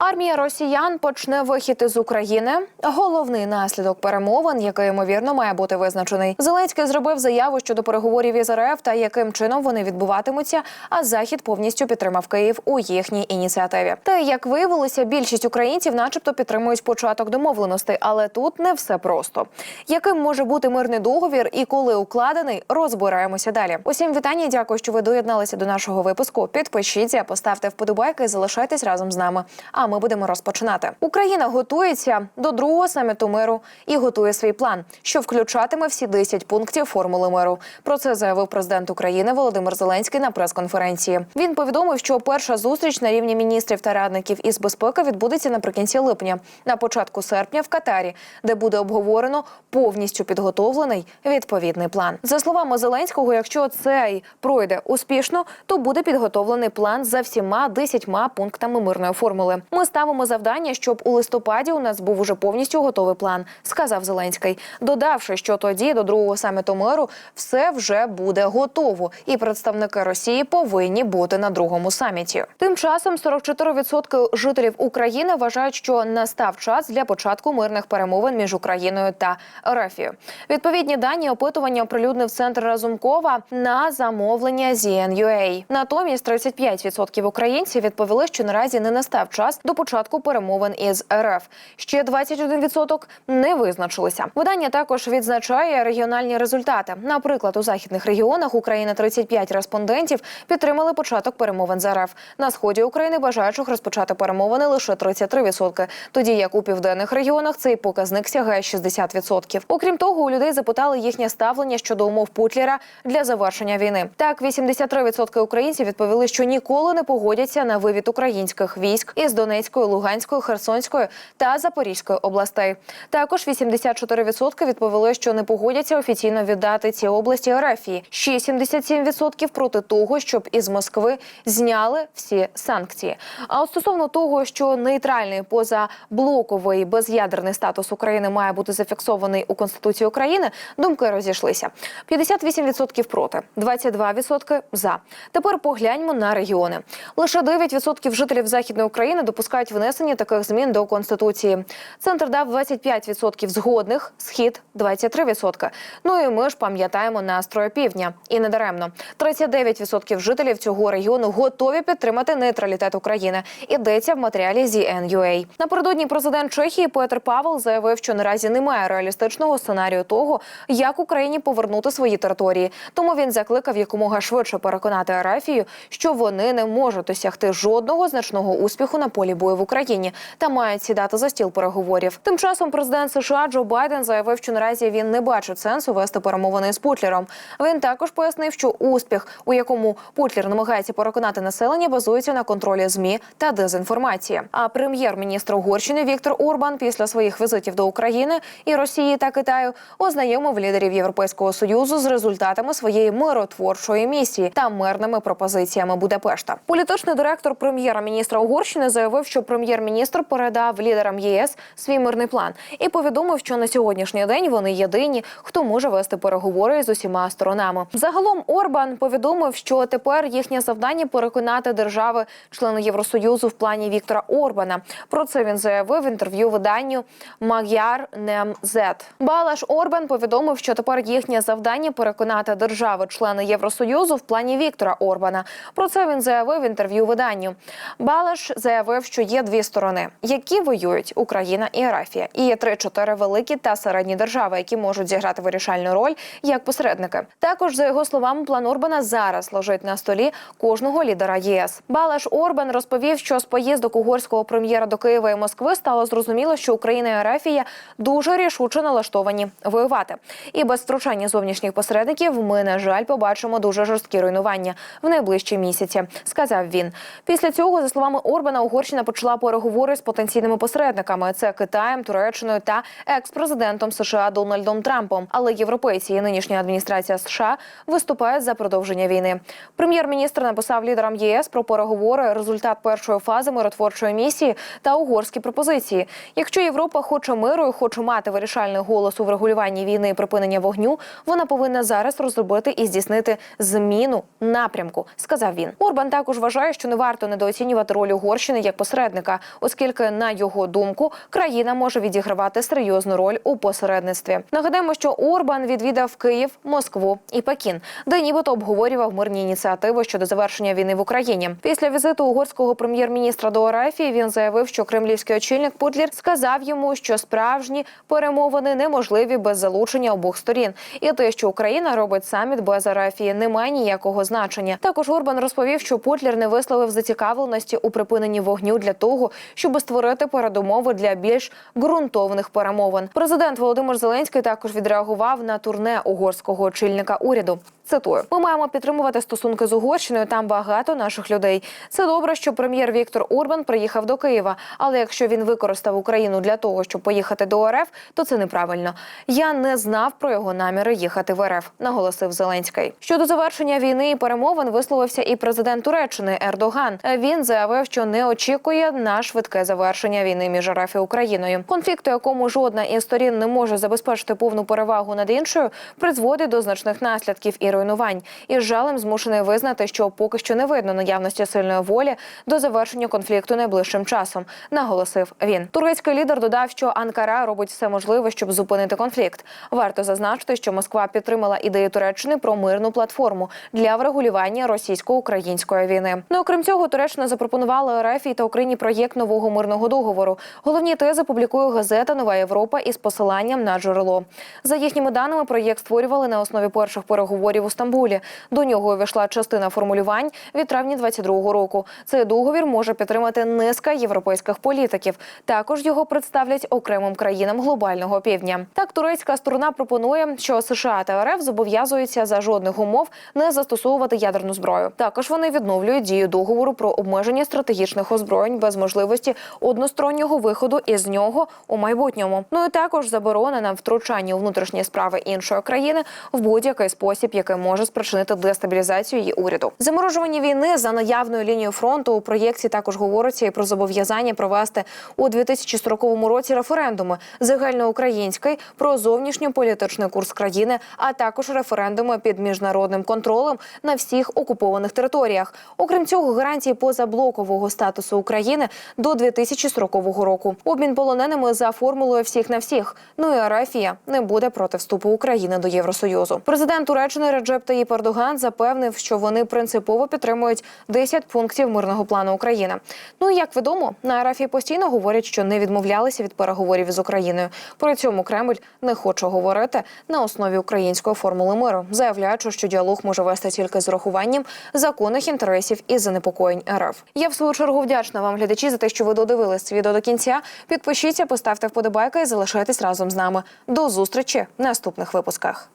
Армія росіян почне вихід із України. Головний наслідок перемовин, який ймовірно має бути визначений. Зеленський зробив заяву щодо переговорів із РФ та яким чином вони відбуватимуться. А захід повністю підтримав Київ у їхній ініціативі. Та як виявилося, більшість українців, начебто, підтримують початок домовленостей, але тут не все просто. Яким може бути мирний договір і коли укладений, розбираємося далі. Усім вітання. Дякую, що ви доєдналися до нашого випуску. Підпишіться, поставте вподобайки, залишайтесь разом з нами. А ми будемо розпочинати. Україна готується до другого саміту миру і готує свій план, що включатиме всі 10 пунктів формули миру. Про це заявив президент України Володимир Зеленський на прес-конференції. Він повідомив, що перша зустріч на рівні міністрів та радників із безпеки відбудеться наприкінці липня, на початку серпня в Катарі, де буде обговорено повністю підготовлений відповідний план. За словами Зеленського, якщо цей пройде успішно, то буде підготовлений план за всіма 10 пунктами мирної формули. Ми ставимо завдання, щоб у листопаді у нас був уже повністю готовий план, сказав Зеленський, додавши, що тоді до другого саміту миру все вже буде готово, і представники Росії повинні бути на другому саміті. Тим часом 44% жителів України вважають, що настав час для початку мирних перемовин між Україною та Рафією. Відповідні дані опитування оприлюднив центр Разумкова на замовлення ZNUA. Натомість 35% українців відповіли, що наразі не настав час до початку перемовин із РФ. Ще 21% не визначилися. Видання також відзначає регіональні результати. Наприклад, у західних регіонах України 35 респондентів підтримали початок перемовин з РФ. На сході України бажаючих розпочати перемовини лише 33%, тоді як у південних регіонах цей показник сягає 60%. Окрім того, у людей запитали їхнє ставлення щодо умов Путлера для завершення війни. Так, 83% українців відповіли, що ніколи не погодяться на вивід українських військ із Донецької, Луганської, Херсонської та Запорізької областей. Також 84% відповіли, що не погодяться офіційно віддати ці області Ерефії. Ще 77% проти того, щоб із Москви зняли всі санкції. А от стосовно того, що нейтральний позаблоковий без'ядерний статус України має бути зафіксований у Конституції України, думки розійшлися. 58% проти, 22% за. Тепер погляньмо на регіони. Лише 9% жителів Західної України допускають внесення таких змін до конституції. Центр дав 25% згодних, схід 23%. Ну і ми ж пам'ятаємо настрої півдня. І не даремно. 39% жителів цього регіону готові підтримати нейтралітет України. Ідеться в матеріалі ZNUA. Напередодні президент Чехії Петр Павел заявив, що наразі немає реалістичного сценарію того, як Україні повернути свої території. Тому він закликав якомога швидше переконати Арафію, що вони не можуть досягти жодного значного успіху на полі бою в Україні та мають сідати за стіл переговорів. Тим часом президент США Джо Байден заявив, що наразі він не бачить сенсу вести перемовини з Путлером. Він також пояснив, що успіх, у якому Путлер намагається переконати населення, базується на контролі змі та дезінформації. А прем'єр-міністр Угорщини Віктор Орбан після своїх візитів до України і Росії та Китаю ознайомив лідерів Європейського союзу з результатами своєї миротворчої місії та мирними пропозиціями Будапешта. Політичний директор прем'єра-міністра Угорщини заявив, що прем'єр-міністр передав лідерам ЄС свій мирний план і повідомив, що на сьогоднішній день вони єдині, хто може вести переговори з усіма сторонами. Загалом Орбан повідомив, що тепер їхнє завдання переконати держави, члени Євросоюзу в плані Віктора Орбана. Про це він заявив в інтерв'ю виданню Magyar Немзет. Балаш Орбан повідомив, що тепер їхнє завдання переконати держави, члени Євросоюзу в плані Віктора Орбана. Про це він заявив в інтерв'ю виданню. Балаш заявив, що є дві сторони, які воюють Україна і Арафія, і є три-чотири великі та середні держави, які можуть зіграти вирішальну роль як посередники. Також за його словами, план Орбана зараз лежить на столі кожного лідера ЄС. Балаш Орбан розповів, що з поїздок угорського прем'єра до Києва і Москви стало зрозуміло, що Україна і Арафія дуже рішуче налаштовані воювати. І без втручання зовнішніх посередників ми, на жаль, побачимо дуже жорсткі руйнування в найближчі місяці, сказав він. Після цього, за словами Орбана, Угорщина почала переговори з потенційними посередниками: це Китаєм, Туреччиною та екс-президентом США Дональдом Трампом. Але європейці і нинішня адміністрація США виступають за продовження війни. Прем'єр-міністр написав лідерам ЄС про переговори, результат першої фази миротворчої місії та угорські пропозиції. Якщо Європа хоче миру і хоче мати вирішальний голос у врегулюванні війни і припинення вогню, вона повинна зараз розробити і здійснити зміну напрямку, сказав він. Орбан також вважає, що не варто недооцінювати роль Угорщини як посередника оскільки, на його думку, країна може відігравати серйозну роль у посередництві. Нагадаємо, що Орбан відвідав Київ, Москву і Пекін, де нібито обговорював мирні ініціативи щодо завершення війни в Україні. Після візиту угорського прем'єр-міністра до Арафії він заявив, що кремлівський очільник Путлір сказав йому, що справжні перемовини неможливі без залучення обох сторін, і те, що Україна робить саміт без Арафії, не має ніякого значення. Також Орбан розповів, що Путлір не висловив зацікавленості у припиненні вогню для того, щоб створити передумови для більш ґрунтовних перемовин. Президент Володимир Зеленський також відреагував на турне угорського очільника уряду. Цитую: ми маємо підтримувати стосунки з Угорщиною. Там багато наших людей. Це добре, що прем'єр Віктор Урбан приїхав до Києва. Але якщо він використав Україну для того, щоб поїхати до РФ, то це неправильно. Я не знав про його наміри їхати в РФ, наголосив Зеленський. Щодо завершення війни і перемовин висловився і президент Туреччини Ердоган. Він заявив, що не очікує на швидке завершення війни між РФ і Україною. Конфлікт, у якому жодна із сторін не може забезпечити повну перевагу над іншою, призводить до значних наслідків і руйнувань. І з жалем змушений визнати, що поки що не видно наявності сильної волі до завершення конфлікту найближчим часом, наголосив він. Турецький лідер додав, що Анкара робить все можливе, щоб зупинити конфлікт. Варто зазначити, що Москва підтримала ідею Туреччини про мирну платформу для врегулювання російсько-української війни. Ну окрім цього, Туреччина запропонувала РФ та Україні проєкт нового мирного договору. Головні тези публікує газета Нова Європа із посиланням на джерело. За їхніми даними, проєкт створювали на основі перших переговорів у Стамбулі. До нього увійшла частина формулювань від травня 22-го року. Цей договір може підтримати низка європейських політиків. Також його представлять окремим країнам глобального півдня. Так, турецька сторона пропонує, що США та РФ зобов'язуються за жодних умов не застосовувати ядерну зброю. Також вони відновлюють дію договору про обмеження стратегічних озброєнь без можливості одностороннього виходу із нього у майбутньому. Ну і також заборона на втручання у внутрішні справи іншої країни в будь-який спосіб, який може спричинити дестабілізацію її уряду. Заморожування війни за наявною лінією фронту у проєкті також говориться і про зобов'язання провести у 2040 році референдуми загальноукраїнський про зовнішньополітичний курс країни, а також референдуми під міжнародним контролем на всіх окупованих територіях. Окрім цього, гарантії позаблокового статусу України до 2040 року. Обмін полоненими за формулою всіх на всіх. Ну і Арафія не буде проти вступу України до Євросоюзу. Президент Туреччини Реджеп Таїп Ердоган запевнив, що вони принципово підтримують 10 пунктів мирного плану України. Ну і як відомо, на Арафії постійно говорять, що не відмовлялися від переговорів із Україною. При цьому Кремль не хоче говорити на основі української формули миру, заявляючи, що діалог може вести тільки з урахуванням законних інтересів і занепокоєнь РФ. Я в свою чергу вдячна вам, глядачі, за те, що ви додивились це відео до кінця. Підпишіться, поставте вподобайки і залишайтесь разом з нами. До зустрічі в наступних випусках.